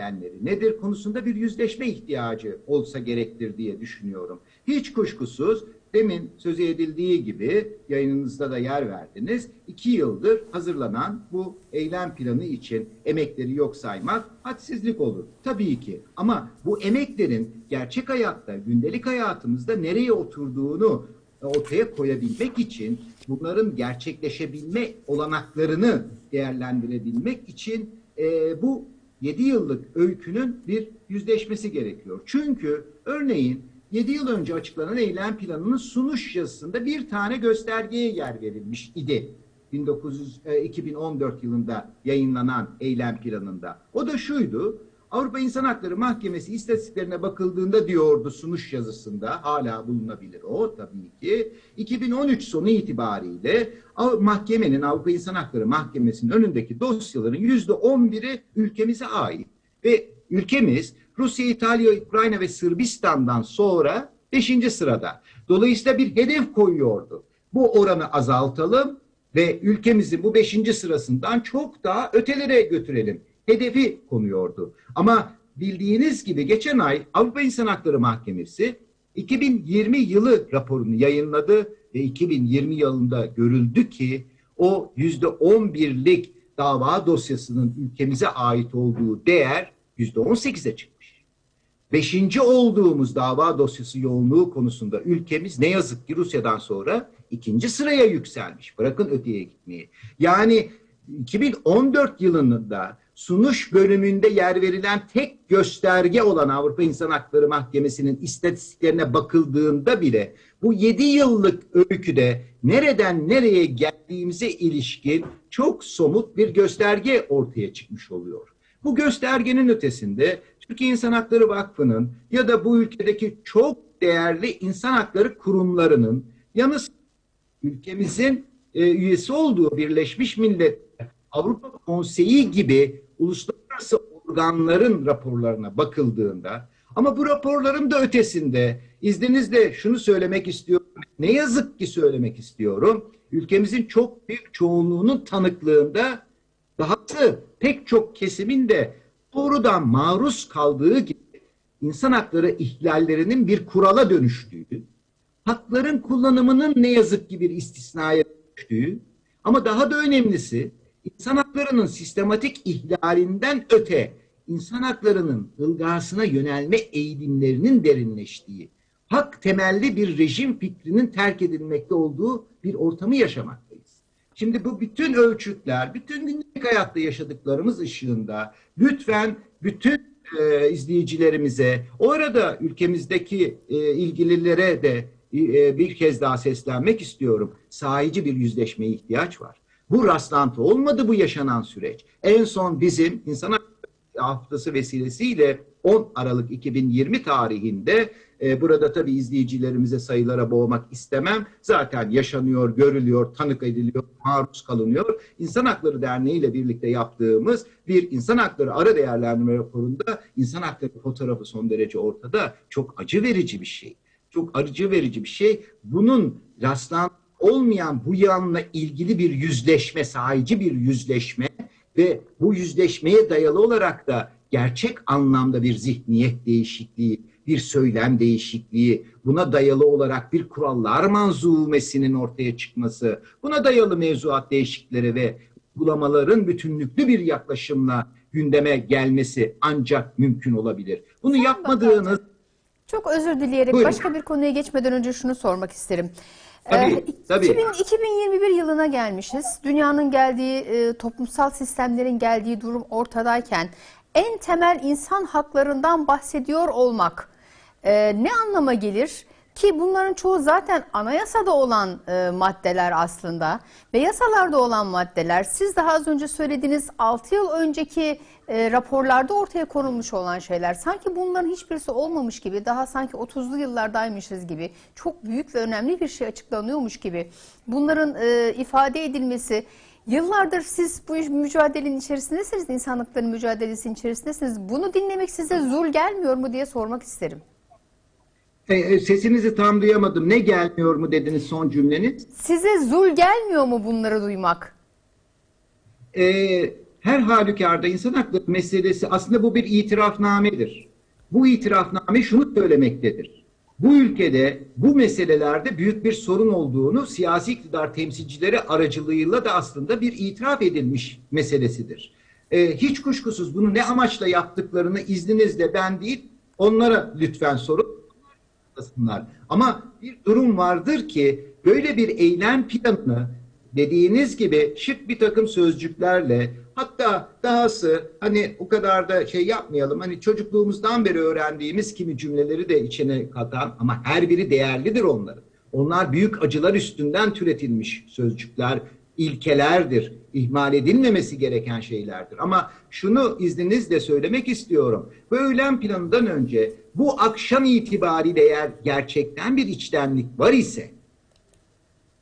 nedenleri nedir konusunda bir yüzleşme ihtiyacı olsa gerektir diye düşünüyorum. Hiç kuşkusuz demin sözü edildiği gibi yayınınızda da yer verdiniz. iki yıldır hazırlanan bu eylem planı için emekleri yok saymak hadsizlik olur. Tabii ki ama bu emeklerin gerçek hayatta, gündelik hayatımızda nereye oturduğunu ortaya koyabilmek için bunların gerçekleşebilme olanaklarını değerlendirebilmek için e, bu 7 yıllık öykünün bir yüzleşmesi gerekiyor. Çünkü örneğin 7 yıl önce açıklanan eylem planının sunuş yazısında bir tane göstergeye yer verilmiş idi. 1900, e, 2014 yılında yayınlanan eylem planında. O da şuydu. Avrupa İnsan Hakları Mahkemesi istatistiklerine bakıldığında diyordu sunuş yazısında hala bulunabilir o tabii ki 2013 sonu itibariyle mahkemenin Avrupa İnsan Hakları Mahkemesi'nin önündeki dosyaların yüzde on biri ülkemize ait ve ülkemiz Rusya, İtalya, Ukrayna ve Sırbistan'dan sonra beşinci sırada. Dolayısıyla bir hedef koyuyordu. Bu oranı azaltalım ve ülkemizin bu beşinci sırasından çok daha ötelere götürelim. Hedefi konuyordu. Ama bildiğiniz gibi geçen ay Avrupa İnsan Hakları Mahkemesi 2020 yılı raporunu yayınladı ve 2020 yılında görüldü ki o yüzde 11'lik dava dosyasının ülkemize ait olduğu değer yüzde 18'e çıkmış. Beşinci olduğumuz dava dosyası yoğunluğu konusunda ülkemiz ne yazık ki Rusya'dan sonra ikinci sıraya yükselmiş. Bırakın öteye gitmeyi. Yani 2014 yılında sunuş bölümünde yer verilen tek gösterge olan Avrupa İnsan Hakları Mahkemesi'nin istatistiklerine bakıldığında bile bu 7 yıllık öyküde nereden nereye geldiğimize ilişkin çok somut bir gösterge ortaya çıkmış oluyor. Bu göstergenin ötesinde Türkiye İnsan Hakları Vakfı'nın ya da bu ülkedeki çok değerli insan hakları kurumlarının yanı ülkemizin e, üyesi olduğu Birleşmiş Milletler, Avrupa Konseyi gibi uluslararası organların raporlarına bakıldığında ama bu raporların da ötesinde izninizle şunu söylemek istiyorum. Ne yazık ki söylemek istiyorum. Ülkemizin çok büyük çoğunluğunun tanıklığında dahası pek çok kesimin de doğrudan maruz kaldığı gibi insan hakları ihlallerinin bir kurala dönüştüğü, hakların kullanımının ne yazık ki bir istisnaya dönüştüğü ama daha da önemlisi insan haklarının sistematik ihlalinden öte insan haklarının ılgasına yönelme eğilimlerinin derinleştiği, hak temelli bir rejim fikrinin terk edilmekte olduğu bir ortamı yaşamaktayız. Şimdi bu bütün ölçütler, bütün günlük hayatta yaşadıklarımız ışığında lütfen bütün e, izleyicilerimize, o arada ülkemizdeki e, ilgililere de e, bir kez daha seslenmek istiyorum. Sahici bir yüzleşmeye ihtiyaç var. Bu rastlantı olmadı bu yaşanan süreç. En son bizim insan haftası vesilesiyle 10 Aralık 2020 tarihinde e, burada tabii izleyicilerimize sayılara boğmak istemem. Zaten yaşanıyor, görülüyor, tanık ediliyor, maruz kalınıyor. İnsan Hakları Derneği ile birlikte yaptığımız bir insan hakları ara değerlendirme raporunda insan hakları fotoğrafı son derece ortada. Çok acı verici bir şey. Çok acı verici bir şey. Bunun rastlantı olmayan bu yanla ilgili bir yüzleşme, sahici bir yüzleşme ve bu yüzleşmeye dayalı olarak da gerçek anlamda bir zihniyet değişikliği, bir söylem değişikliği, buna dayalı olarak bir kurallar manzumesinin ortaya çıkması, buna dayalı mevzuat değişiklikleri ve uygulamaların bütünlüklü bir yaklaşımla gündeme gelmesi ancak mümkün olabilir. Bunu yapmadığınız Çok özür dileyerek Buyurun. başka bir konuya geçmeden önce şunu sormak isterim. Tabii, Ee, tabii. 2000 2021 yılına gelmişiz. Dünyanın geldiği, e, toplumsal sistemlerin geldiği durum ortadayken en temel insan haklarından bahsediyor olmak e, ne anlama gelir? Ki bunların çoğu zaten anayasada olan e, maddeler aslında ve yasalarda olan maddeler. Siz daha az önce söylediğiniz 6 yıl önceki e, raporlarda ortaya konulmuş olan şeyler. Sanki bunların hiçbirisi olmamış gibi, daha sanki 30'lu yıllardaymışız gibi, çok büyük ve önemli bir şey açıklanıyormuş gibi. Bunların e, ifade edilmesi, yıllardır siz bu mücadelenin içerisindesiniz, insanlıkların mücadelesinin içerisindesiniz. Bunu dinlemek size zul gelmiyor mu diye sormak isterim. E, e, sesinizi tam duyamadım. Ne gelmiyor mu dediniz son cümleniz? Size zul gelmiyor mu bunları duymak? E, her halükarda insan hakları meselesi aslında bu bir itirafnamedir. Bu itirafname şunu söylemektedir. Bu ülkede bu meselelerde büyük bir sorun olduğunu siyasi iktidar temsilcileri aracılığıyla da aslında bir itiraf edilmiş meselesidir. Ee, hiç kuşkusuz bunu ne amaçla yaptıklarını izninizle ben değil onlara lütfen sorun yapmasınlar. Ama bir durum vardır ki böyle bir eylem planını dediğiniz gibi şık bir takım sözcüklerle hatta dahası hani o kadar da şey yapmayalım hani çocukluğumuzdan beri öğrendiğimiz kimi cümleleri de içine katan ama her biri değerlidir onların. Onlar büyük acılar üstünden türetilmiş sözcükler, ilkelerdir. İhmal edilmemesi gereken şeylerdir. Ama şunu izninizle söylemek istiyorum. Bu öğlen planından önce bu akşam itibariyle eğer gerçekten bir içtenlik var ise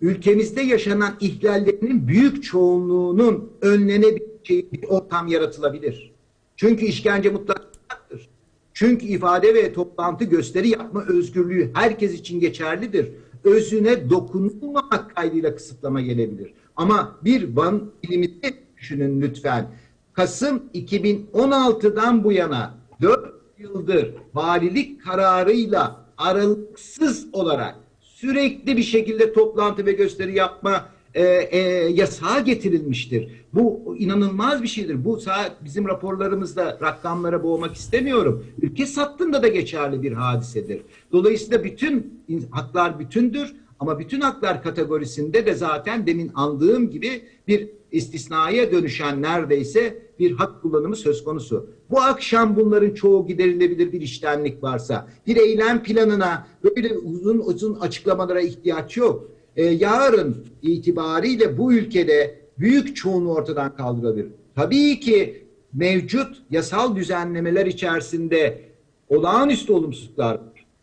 ülkemizde yaşanan ihlallerinin büyük çoğunluğunun önlenebileceği bir ortam yaratılabilir. Çünkü işkence mutlaktır. Çünkü ifade ve toplantı gösteri yapma özgürlüğü herkes için geçerlidir. Özüne dokunulmamak kaydıyla kısıtlama gelebilir. Ama bir Van ilimizi düşünün lütfen. Kasım 2016'dan bu yana 4 yıldır valilik kararıyla aralıksız olarak sürekli bir şekilde toplantı ve gösteri yapma e, e, yasağı getirilmiştir. Bu inanılmaz bir şeydir. Bu bizim raporlarımızda rakamlara boğmak istemiyorum. Ülke sattığında da geçerli bir hadisedir. Dolayısıyla bütün haklar bütündür ama bütün haklar kategorisinde de zaten demin andığım gibi bir istisnaya dönüşen neredeyse bir hak kullanımı söz konusu. Bu akşam bunların çoğu giderilebilir bir iştenlik varsa, bir eylem planına böyle uzun uzun açıklamalara ihtiyaç yok. Ee, yarın itibariyle bu ülkede büyük çoğunluğu ortadan kaldırabilir. Tabii ki mevcut yasal düzenlemeler içerisinde olağanüstü olumsuzluklar.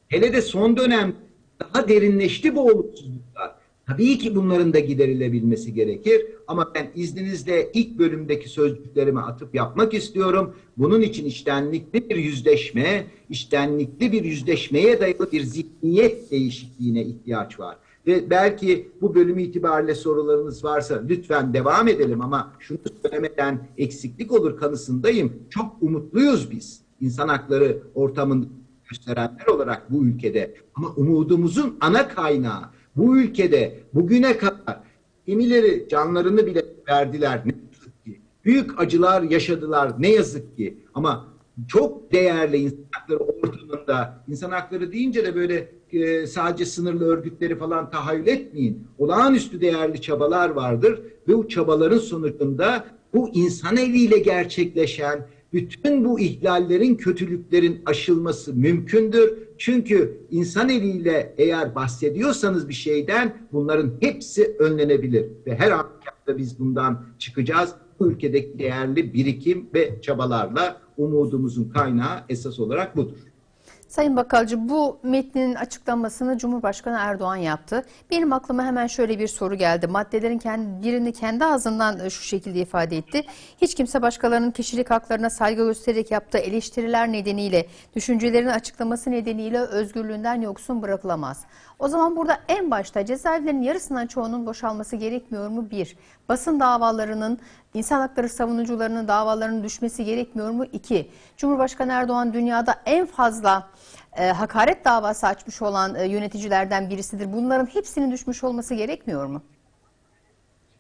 Hele de son dönem daha derinleşti bu olumsuzluklar. Tabii ki bunların da giderilebilmesi gerekir ama ben izninizle ilk bölümdeki sözcüklerimi atıp yapmak istiyorum. Bunun için iştenlikli bir yüzleşme, iştenlikli bir yüzleşmeye dayalı bir zihniyet değişikliğine ihtiyaç var. Ve belki bu bölüm itibariyle sorularınız varsa lütfen devam edelim ama şunu söylemeden eksiklik olur kanısındayım. Çok umutluyuz biz insan hakları ortamında gösterenler olarak bu ülkede. Ama umudumuzun ana kaynağı bu ülkede bugüne kadar kimileri canlarını bile verdiler ne yazık ki. Büyük acılar yaşadılar ne yazık ki. Ama çok değerli insan hakları ortamında, insan hakları deyince de böyle e, sadece sınırlı örgütleri falan tahayyül etmeyin. Olağanüstü değerli çabalar vardır ve bu çabaların sonucunda bu insan eliyle gerçekleşen bütün bu ihlallerin, kötülüklerin aşılması mümkündür. Çünkü insan eliyle eğer bahsediyorsanız bir şeyden bunların hepsi önlenebilir. Ve her halükarda biz bundan çıkacağız. Bu ülkedeki değerli birikim ve çabalarla umudumuzun kaynağı esas olarak budur. Sayın Bakalcı bu metnin açıklamasını Cumhurbaşkanı Erdoğan yaptı. Benim aklıma hemen şöyle bir soru geldi. Maddelerin kendi, birini kendi ağzından e, şu şekilde ifade etti. Hiç kimse başkalarının kişilik haklarına saygı göstererek yaptığı eleştiriler nedeniyle, düşüncelerin açıklaması nedeniyle özgürlüğünden yoksun bırakılamaz. O zaman burada en başta cezaevlerinin yarısından çoğunun boşalması gerekmiyor mu? Bir, basın davalarının, insan hakları savunucularının davalarının düşmesi gerekmiyor mu? İki, Cumhurbaşkanı Erdoğan dünyada en fazla e, hakaret davası açmış olan e, yöneticilerden birisidir. Bunların hepsinin düşmüş olması gerekmiyor mu?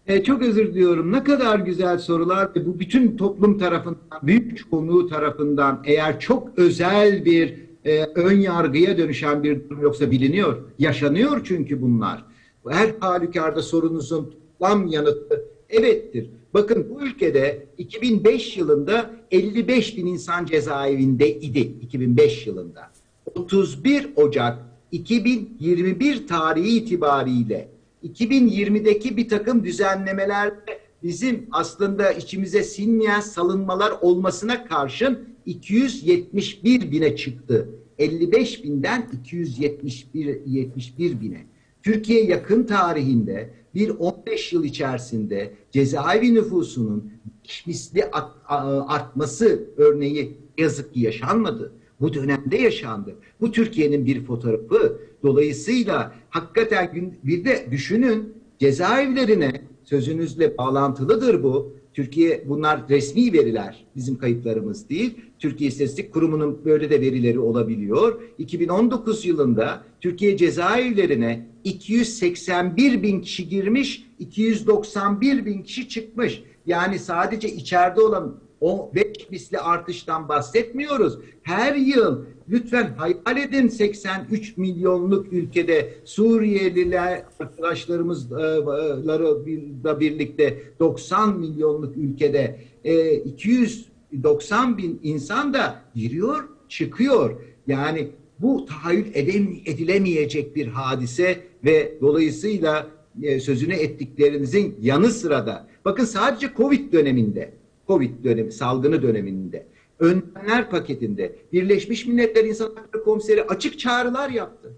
E, çok özür diliyorum. Ne kadar güzel sorular bu bütün toplum tarafından, büyük çoğunluğu tarafından eğer çok özel bir e, ön yargıya dönüşen bir durum yoksa biliniyor. Yaşanıyor çünkü bunlar. Her halükarda sorunuzun toplam yanıtı evettir. Bakın bu ülkede 2005 yılında 55 bin insan cezaevinde idi 2005 yılında. 31 Ocak 2021 tarihi itibariyle 2020'deki bir takım düzenlemelerle bizim aslında içimize sinmeyen salınmalar olmasına karşın 271 bine çıktı. 55 binden 271 71 bine. Türkiye yakın tarihinde bir 15 yıl içerisinde cezaevi nüfusunun beş misli art- a- artması örneği yazık ki yaşanmadı. Bu dönemde yaşandı. Bu Türkiye'nin bir fotoğrafı. Dolayısıyla hakikaten bir de düşünün cezaevlerine sözünüzle bağlantılıdır bu. Türkiye bunlar resmi veriler bizim kayıtlarımız değil. Türkiye İstatistik Kurumu'nun böyle de verileri olabiliyor. 2019 yılında Türkiye cezaevlerine 281 bin kişi girmiş, 291 bin kişi çıkmış. Yani sadece içeride olan o 5 misli artıştan bahsetmiyoruz. Her yıl lütfen hayal edin 83 milyonluk ülkede Suriyeliler arkadaşlarımızla birlikte 90 milyonluk ülkede e, 290 bin insan da giriyor çıkıyor. Yani bu tahayyül edilemeyecek bir hadise ve dolayısıyla e, sözünü ettiklerinizin yanı sıra da bakın sadece Covid döneminde Covid dönemi, salgını döneminde önlemler paketinde Birleşmiş Milletler İnsan Hakları Komiseri açık çağrılar yaptı.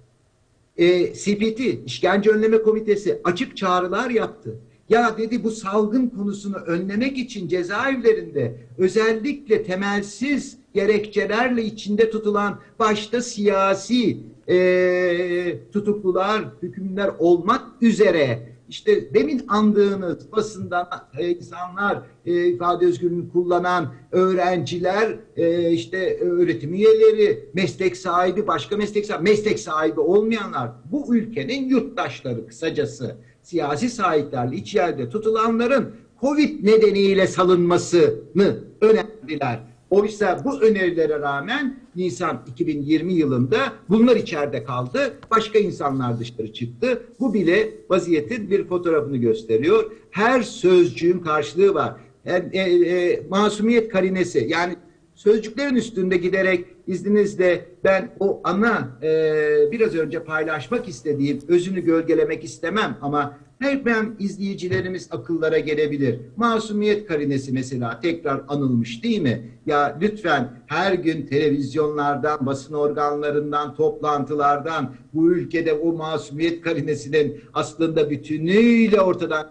E, CPT, İşkence Önleme Komitesi açık çağrılar yaptı. Ya dedi bu salgın konusunu önlemek için cezaevlerinde özellikle temelsiz gerekçelerle içinde tutulan başta siyasi e, tutuklular, hükümler olmak üzere işte demin andığınız basından insanlar e, ifade özgürlüğünü kullanan öğrenciler, e, işte öğretim üyeleri, meslek sahibi, başka meslek sahibi, meslek sahibi olmayanlar bu ülkenin yurttaşları kısacası siyasi sahiplerle içeride tutulanların Covid nedeniyle salınmasını önerdiler. Oysa bu önerilere rağmen Nisan 2020 yılında bunlar içeride kaldı. Başka insanlar dışarı çıktı. Bu bile vaziyetin bir fotoğrafını gösteriyor. Her sözcüğün karşılığı var. Yani, e, e, masumiyet karinesi yani sözcüklerin üstünde giderek izninizle ben o ana e, biraz önce paylaşmak istediğim özünü gölgelemek istemem ama hemen izleyicilerimiz akıllara gelebilir. Masumiyet karinesi mesela tekrar anılmış değil mi? Ya lütfen her gün televizyonlardan, basın organlarından, toplantılardan bu ülkede o masumiyet karinesinin aslında bütünüyle ortadan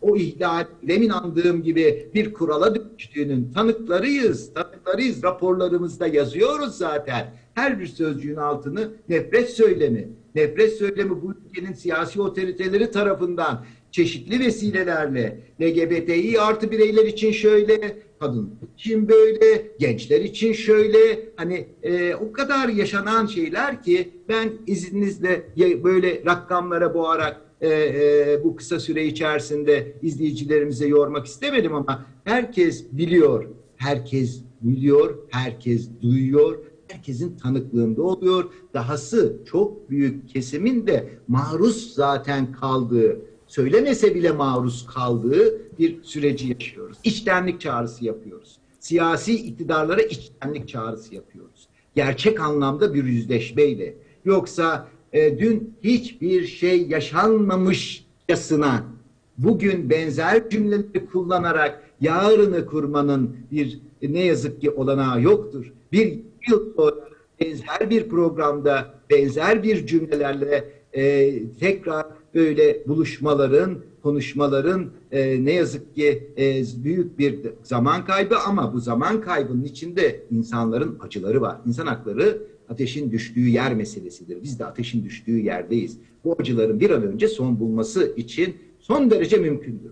o ihlal demin andığım gibi bir kurala dönüştüğünün tanıklarıyız. Tanıklarıyız. Raporlarımızda yazıyoruz zaten. Her bir sözcüğün altını nefret söylemi. Nefret söylemi bu ülkenin siyasi otoriteleri tarafından çeşitli vesilelerle LGBTİ artı bireyler için şöyle, kadın için böyle, gençler için şöyle. Hani e, o kadar yaşanan şeyler ki ben izninizle böyle rakamlara boğarak e, e, bu kısa süre içerisinde izleyicilerimize yormak istemedim ama herkes biliyor, herkes biliyor, herkes duyuyor, herkesin tanıklığında oluyor. Dahası çok büyük kesimin de maruz zaten kaldığı, söylemese bile maruz kaldığı bir süreci yaşıyoruz. İçtenlik çağrısı yapıyoruz. Siyasi iktidarlara içtenlik çağrısı yapıyoruz. Gerçek anlamda bir yüzleşmeyle. Yoksa e, dün hiçbir şey yaşanmamışçasına bugün benzer cümleleri kullanarak yarını kurmanın bir e, ne yazık ki olanağı yoktur. Bir yıl sonra benzer bir programda benzer bir cümlelerle e, tekrar böyle buluşmaların, konuşmaların e, ne yazık ki e, büyük bir zaman kaybı ama bu zaman kaybının içinde insanların acıları var. İnsan hakları ateşin düştüğü yer meselesidir. Biz de ateşin düştüğü yerdeyiz. Bu acıların bir an önce son bulması için son derece mümkündür.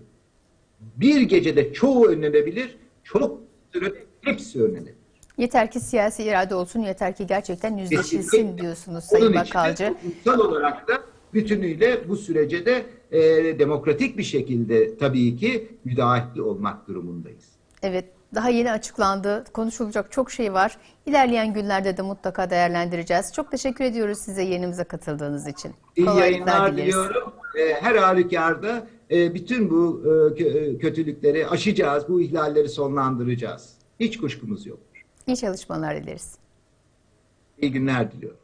Bir gecede çoğu önlenebilir, çok sürede hepsi önlenebilir. Yeter ki siyasi irade olsun, yeter ki gerçekten yüzleşilsin diyorsunuz Sayın Onun Bakalcı. toplumsal olarak da bütünüyle bu sürece de e, demokratik bir şekilde tabii ki müdahil olmak durumundayız. Evet, daha yeni açıklandı. Konuşulacak çok şey var. İlerleyen günlerde de mutlaka değerlendireceğiz. Çok teşekkür ediyoruz size yayınımıza katıldığınız için. İyi Kolaylıklar yayınlar dileriz. diliyorum. E, her halükarda e, bütün bu e, kö- kötülükleri aşacağız, bu ihlalleri sonlandıracağız. Hiç kuşkumuz yok. İyi çalışmalar dileriz. İyi günler diliyorum.